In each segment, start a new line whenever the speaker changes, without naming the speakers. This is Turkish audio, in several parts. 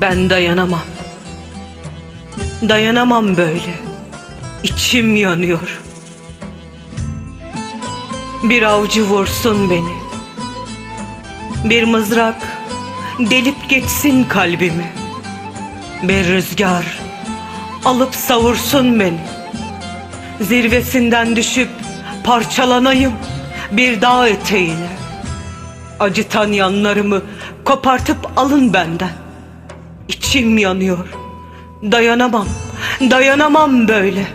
Ben dayanamam. Dayanamam böyle. İçim yanıyor. Bir avcı vursun beni. Bir mızrak delip geçsin kalbimi. Bir rüzgar alıp savursun beni. Zirvesinden düşüp parçalanayım bir dağ eteğine. Acıtan yanlarımı kopartıp alın benden. İçim yanıyor. Dayanamam. Dayanamam böyle.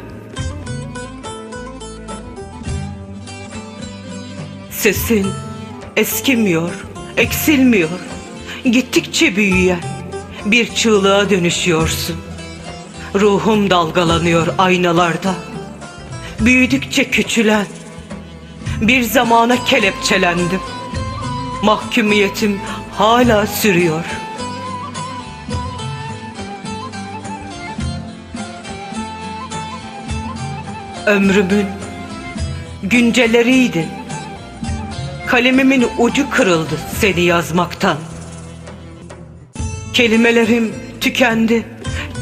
Sesin eskimiyor, eksilmiyor. Gittikçe büyüyen bir çığlığa dönüşüyorsun. Ruhum dalgalanıyor aynalarda. Büyüdükçe küçülen bir zamana kelepçelendim. Mahkumiyetim hala sürüyor. Ömrümün günceleriydin. Kalemimin ucu kırıldı seni yazmaktan. Kelimelerim tükendi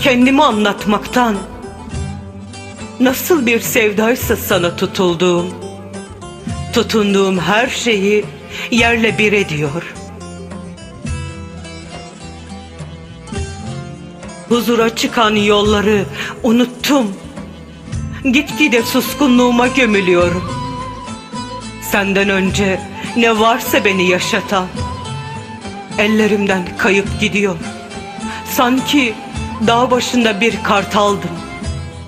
kendimi anlatmaktan. Nasıl bir sevdaysa sana tutulduğum. Tutunduğum her şeyi yerle bir ediyor. Huzura çıkan yolları unuttum. Gitgide suskunluğuma gömülüyorum. Senden önce ne varsa beni yaşatan ellerimden kayıp gidiyor. Sanki dağ başında bir kartaldım.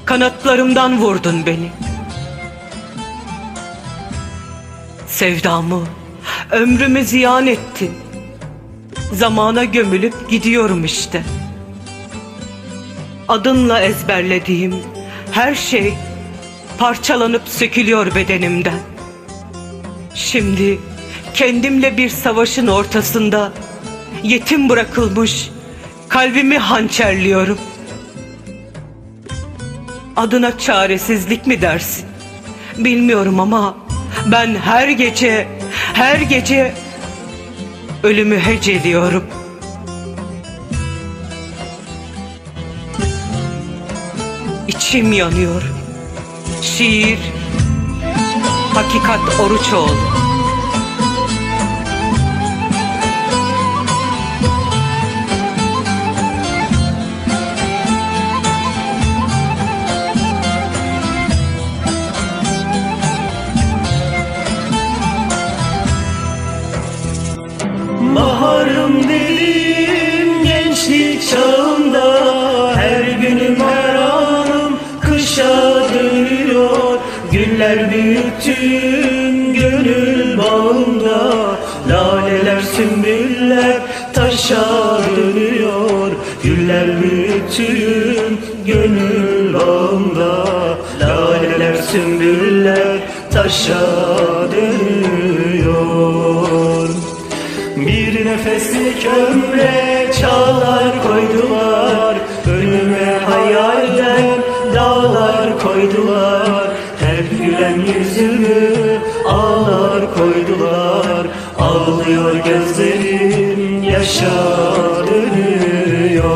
Kanatlarımdan vurdun beni. Sevdamı, ömrümü ziyan ettin. Zamana gömülüp gidiyorum işte. Adınla ezberlediğim her şey parçalanıp sökülüyor bedenimden. Şimdi kendimle bir savaşın ortasında yetim bırakılmış kalbimi hançerliyorum. Adına çaresizlik mi dersin? Bilmiyorum ama ben her gece, her gece ölümü heceliyorum. İçim yanıyor. Şiir Hakikat Oruçoğlu
Baharım dedim gençlik çağımda sümbüller taşa dönüyor. Güller büyüttüm gönül bağımda Laleler sümbüller taşa dönüyor. Bir nefeslik ömre çağlar koydular. Önüme hayalden dağlar koydular. Hep gülen yüzümü ağlar koydular Ağlıyor gözlerim yaşa dönüyor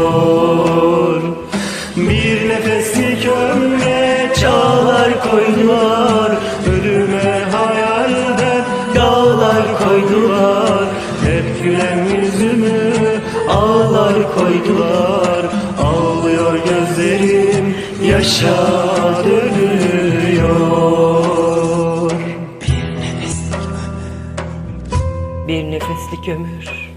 Bir nefeslik ömre çağlar koydular. Ölüme hayalden dağlar koydular. Hep gülen yüzümü ağlar koydular. Ağlıyor gözlerim yaşa
Bir nefeslik ömür